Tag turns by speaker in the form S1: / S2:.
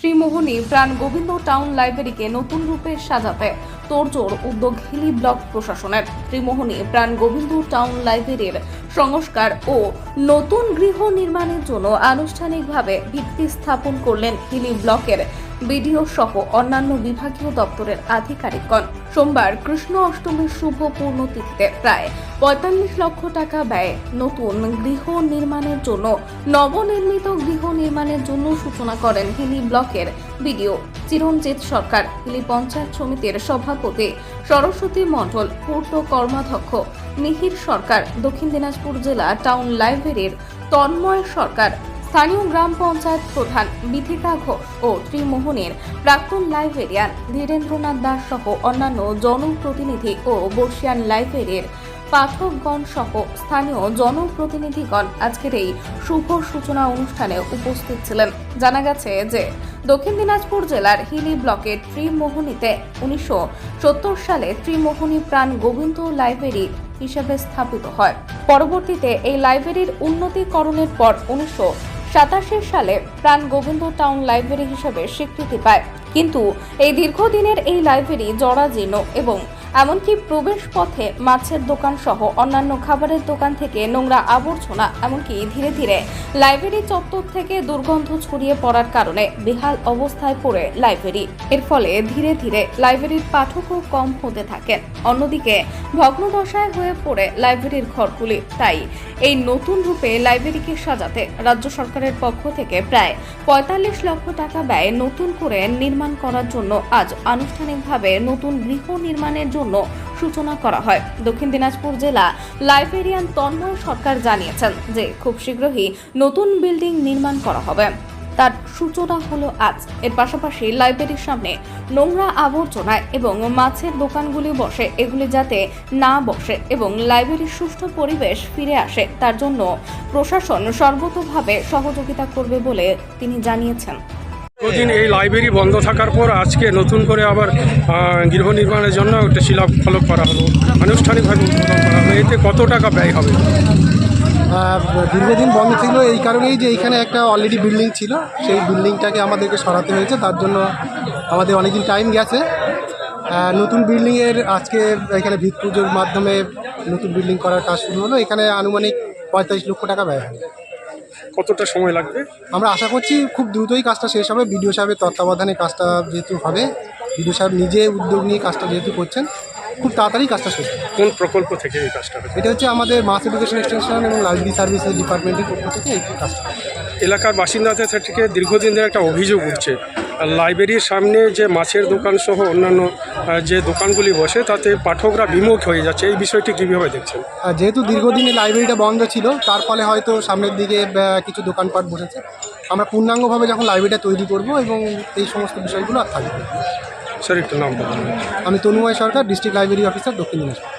S1: ত্রিমোহনী প্রাণ গোবিন্দ টাউন লাইব্রেরিকে নতুন রূপে সাজাতে তোড়জোড় উদ্যোগ হিলি ব্লক প্রশাসনের। ত্রিমোহনী প্রাণ গোবিন্দ টাউন লাইব্রেরির সংস্কার ও নতুন গৃহ নির্মাণের জন্য আনুষ্ঠানিকভাবে ভিত্তি স্থাপন করলেন হিলি ব্লকের বিডিও সহ অন্যান্য বিভাগীয় দপ্তরের আধিকারিকগণ। সোমবার কৃষ্ণ অষ্টমীর শুভ পূর্ণতিথিতে প্রায় পঁয়তাল্লিশ লক্ষ টাকা ব্যয়ে নতুন গৃহ নির্মাণের জন্য, নবনির্মিত গৃহ নির্মাণের জন্য সূচনা করেন হিলি ব্লকের বিডিও চিরঞ্জিত সরকার। হিলি পঞ্চায়েত সমিতির সভাপতি সরস্বতী মণ্ডল, পূর্ত কর্মাধ্যক্ষ মিহির সরকার, দক্ষিণ দিনাজপুর জেলা টাউন লাইব্রেরির তন্ময় সরকার স্থানীয় গ্রাম পঞ্চায়েত প্রধান বিথিকা ঘোষ ও ত্রিমোহনের প্রাক্তন লাইব্রেরিয়ান ধীরেন্দ্রনাথ দাস সহ অন্যান্য জনপ্রতিনিধি ও বর্ষিয়ান লাইব্রেরির পাঠকগণ সহ স্থানীয় জনপ্রতিনিধিগণ আজকের এই শুভ সূচনা অনুষ্ঠানে উপস্থিত ছিলেন। জানা গেছে যে, দক্ষিণ দিনাজপুর জেলার হিলি ব্লকের ত্রিমোহনীতে উনিশশো সত্তর সালে ত্রিমোহনী প্রাণ গোবিন্দ লাইব্রেরি হিসেবে স্থাপিত হয়। পরবর্তীতে এই লাইব্রেরির উন্নতিকরণের পর উনিশশো সাতাশি সালে প্রাণ গোবিন্দ টাউন লাইব্রেরি হিসেবে স্বীকৃতি পায়। কিন্তু এই দীর্ঘদিনের এই লাইব্রেরি জরাজীর্ণ এবং এমনকি প্রবেশ পথে মাছের দোকান সহ অন্যান্য খাবারের দোকান থেকে নোংরা আবর্জনা, এমনকি ধীরে ধীরে লাইব্রেরি চত্বর থেকে দুর্গন্ধ ছড়িয়ে পড়ার কারণে বেহাল অবস্থায় পড়ে লাইব্রেরি। এর ফলে ধীরে ধীরে লাইব্রেরির পাঠকও কম হতে থাকেন। অন্যদিকে, ভগ্নদশায় হয়ে পড়ে লাইব্রেরির ঘরগুলি। তাই এই নতুন রূপে লাইব্রেরিকে সাজাতে রাজ্য সরকারের পক্ষ থেকে প্রায় পঁয়তাল্লিশ লক্ষ টাকা ব্যয় নতুন করে নির্মাণ করার জন্য আজ আনুষ্ঠানিকভাবে নতুন গৃহ নির্মাণের জন্য সূচনা করা হয়। দক্ষিণ দিনাজপুর জেলা লাইব্রেরিয়ান তন্ময় সরকার জানিয়েছেন যে খুব শীঘ্রই নতুন বিল্ডিং নির্মাণ করা হবে। তার সূচনা হলো আজ। এর পাশাপাশি লাইব্রেরির সামনে নোংরা আবর্জনা এবং মাছের দোকানগুলি বসে। এগুলি যাতে না বসে এবং লাইব্রেরির সুষ্ঠু পরিবেশ ফিরে আসে, তার জন্য প্রশাসন সর্বতোভাবে সহযোগিতা করবে বলে তিনি জানিয়েছেন।
S2: দীর্ঘদিন এই লাইব্রেরি বন্ধ থাকার পর আজকে নতুন করে আবার গৃহ নির্মাণের জন্য একটা শিলাফলক করা হলো আনুষ্ঠানিকভাবে উদ্বোধন করা হলো এতে কত টাকা ব্যয় হবে?
S3: দীর্ঘদিন বন্ধ ছিল, এই কারণেই যে এইখানে একটা অলরেডি বিল্ডিং ছিল, সেই বিল্ডিংটাকে আমাদেরকে সরাতে হয়েছে। তার জন্য আমাদের অনেকদিন টাইম গেছে। নতুন বিল্ডিংয়ের আজকে এখানে ভিত পুজোর মাধ্যমে নতুন বিল্ডিং করার কাজ শুরু হলো। এখানে আনুমানিক পঁয়তাল্লিশ লক্ষ টাকা ব্যয় হবে।
S2: কতটা সময় লাগবে?
S3: আমরা আশা করছি খুব দ্রুতই কাজটা শেষ হবে। বিডিও সাহেবের তত্ত্বাবধানে কাজটা যেহেতু হবে বিডিও সাহেব নিজে উদ্যোগ নিয়ে কাজটা যেহেতু করছেন খুব তাড়াতাড়ি কাজটা শেষ হবে।
S2: কোন প্রকল্প থেকে এই কাজটা হবে
S3: এটা হচ্ছে আমাদের মাস এডুকেশন এক্সটেনশন এবং লাইব্রেরি সার্ভিসেস ডিপার্টমেন্টের পক্ষ থেকে এই কাজটা।
S2: এলাকার বাসিন্দাদের থেকে দীর্ঘদিন ধরে একটা অভিযোগ উঠছে লাইব্রেরির সামনে যে মাছের দোকান সহ অন্যান্য যে দোকানগুলি বসে তাতে পাঠকরা বিমুখ হয়ে যাচ্ছে। এই বিষয়টি কীভাবে দেখছেন?
S3: যেহেতু দীর্ঘদিন লাইব্রেরিটা বন্ধ ছিল তার ফলে হয়তো সামনের দিকে কিছু দোকানপাট বসেছে। আমরা পূর্ণাঙ্গভাবে যখন লাইব্রেরিটা তৈরি করব এবং এই সমস্ত বিষয়গুলো আর থাকবে।
S2: স্যার একটু নাম
S3: আমি Tanmoy Sarkar district library officer Dakshin Dinajpur.